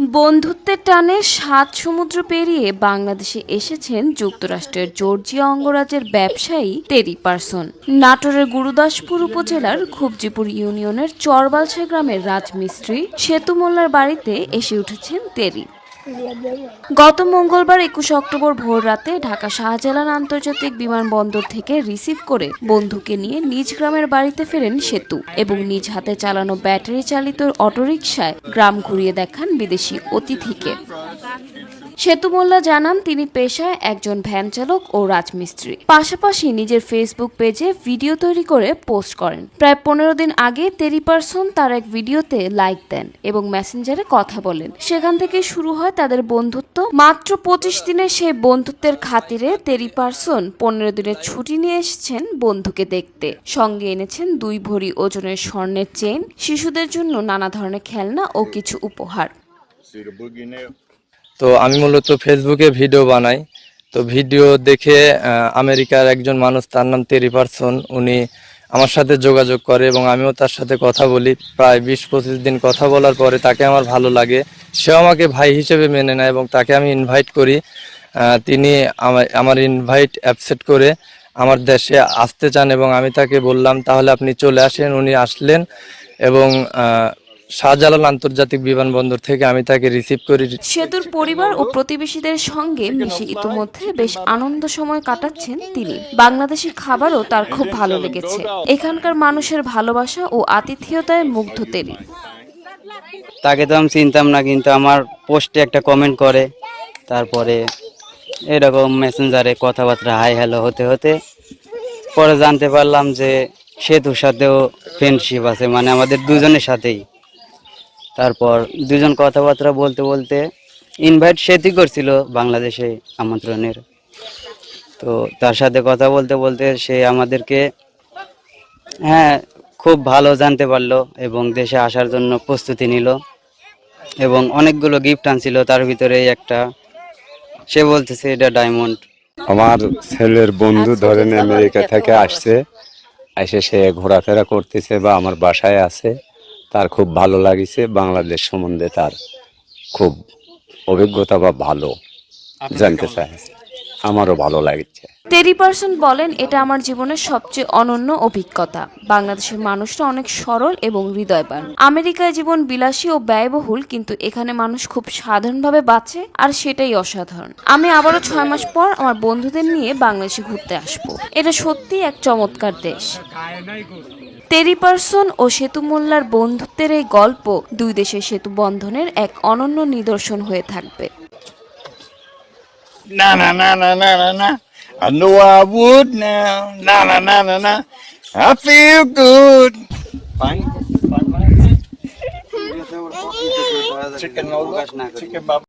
বন্ধুত্বের টানে সাত সমুদ্র পেরিয়ে বাংলাদেশে এসেছেন যুক্তরাষ্ট্রের জর্জিয়া অঙ্গরাজ্যের ব্যবসায়ী তেরি পারসন। নাটোরের গুরুদাসপুর উপজেলার খুবজিপুর ইউনিয়নের চরবালসা গ্রামের রাজমিস্ত্রি সেতু মোল্লার বাড়িতে এসে উঠেছেন টেরি। গত মঙ্গলবার একুশ অক্টোবর ভোর রাতে ঢাকা শাহজালাল আন্তর্জাতিক বিমানবন্দর থেকে রিসিভ করে বন্ধুকে নিয়ে নিজ গ্রামের বাড়িতে ফেরেন সেতু এবং নিজ হাতে চালানো ব্যাটারি চালিত অটোরিকশায় গ্রাম ঘুরিয়ে দেখান বিদেশি অতিথিকে। সেতু মোল্লা জানান, তিনি পেশায় একজন ভ্যান চালক ও রাজমিস্ত্রি। পাশাপাশি নিজের ফেসবুক পেজে ভিডিও তৈরি করে পোস্ট করেন। প্রায় পনেরো দিন আগে তেরি পার্সন তার এক ভিডিওতে লাইক দেন এবং মেসেঞ্জারে কথা বলেন। সেখান থেকে শুরু হয় তাদের বন্ধুত্ব। মাত্র পঁচিশ দিনের সেই বন্ধুত্বের খাতিরে তেরি পার্সন পনেরো দিনের ছুটি নিয়ে এসেছেন বন্ধুকে দেখতে। সঙ্গে এনেছেন দুই ভরি ওজনের স্বর্ণের চেন শিশুদের জন্য নানা ধরনের খেলনা ও কিছু উপহার। তো আমি মূলত ফেসবুকে ভিডিও বানাই। তো ভিডিও দেখে আমেরিকার একজন মানুষ, তার নাম তেরি পারসন উনি আমার সাথে যোগাযোগ করে এবং আমিও তার সাথে কথা বলি। প্রায় বিশ পঁচিশ দিন কথা বলার পরে তাকে আমার ভালো লাগে। সেও আমাকে ভাই হিসেবে মেনে নেয় এবং তাকে আমি ইনভাইট করি। তিনি আমার ইনভাইট অ্যাপসেট করে আমার দেশে আসতে চান এবং আমি তাকে বললাম, তাহলে আপনি চলে আসেন। উনি আসলেন এবং শাহজালাল আন্তর্জাতিক বিমানবন্দর থেকে আমি তাকে রিসিভ করি। সেতুর পরিবার ও প্রতিবেশীদের সঙ্গে মিশে ইতোমধ্যে বেশ আনন্দ সময় কাটাচ্ছেন তিনি। বাংলাদেশি খাবারও তার খুব ভালো লেগেছে। এখানকার মানুষের ভালোবাসা ও আতিথেয়তায় মুগ্ধ তেরি তাকে তো আমি চিনতাম না কিন্তু আমার পোস্টে একটা কমেন্ট করে। তারপরে এরকম মেসেঞ্জারে কথাবার্তা হাই হ্যালো হতে হতে পরে জানতে পারলাম যে সেতুর সাথেও ফ্রেন্ডশিপ আছে। মানে আমাদের দুজনের সাথেই। তারপর দুজন কথাবার্তা বলতে বলতে ইনভাইট সেতুই করছিল বাংলাদেশে আমন্ত্রণের। তো তার সাথে কথা বলতে বলতে সে আমাদেরকে হ্যাঁ খুব ভালো জানতে পারল এবং দেশে আসার জন্য প্রস্তুতি নিল এবং অনেকগুলো গিফট আনছিল। তার ভিতরে একটা সে বলতেছে এটা ডায়মন্ড আমার ছেলের বন্ধু ধরেন আমেরিকা থেকে আসছে এসে সে ঘোরাফেরা করতেছে বা আমার বাসায় আছে। তার খুব ভালো লাগিছে বাংলাদেশ সম্বন্ধে তার খুব অভিজ্ঞতা বা ভালো জানতে চায়। আমারও ভালো লাগছে। তেরি পার্সন বলেন এটা আমার জীবনের সবচেয়ে অনন্য অভিজ্ঞতা। বাংলাদেশের মানুষরা অনেক সরল এবং হৃদয়বান। আমেরিকায় জীবন বিলাসী ও ব্যয়বহুল কিন্তু এখানে মানুষ খুব সাধারণভাবে বাঁচে আর সেটাই অসাধারণ। আমি আবারও ছয় মাস পর আমার বন্ধুদের নিয়ে বাংলাদেশে ঘুরতে আসব। এটা সত্যিই এক চমৎকার দেশ। তেরি পার্সন ও সেতু মোল্লার বন্ধুত্বের এই গল্প দুই দেশের সেতু বন্ধনের এক অনন্য নিদর্শন হয়ে থাকবে Na na na na na na na. I know I would now. Na na na na na. I feel good. Fine. Chicken, chicken, chicken,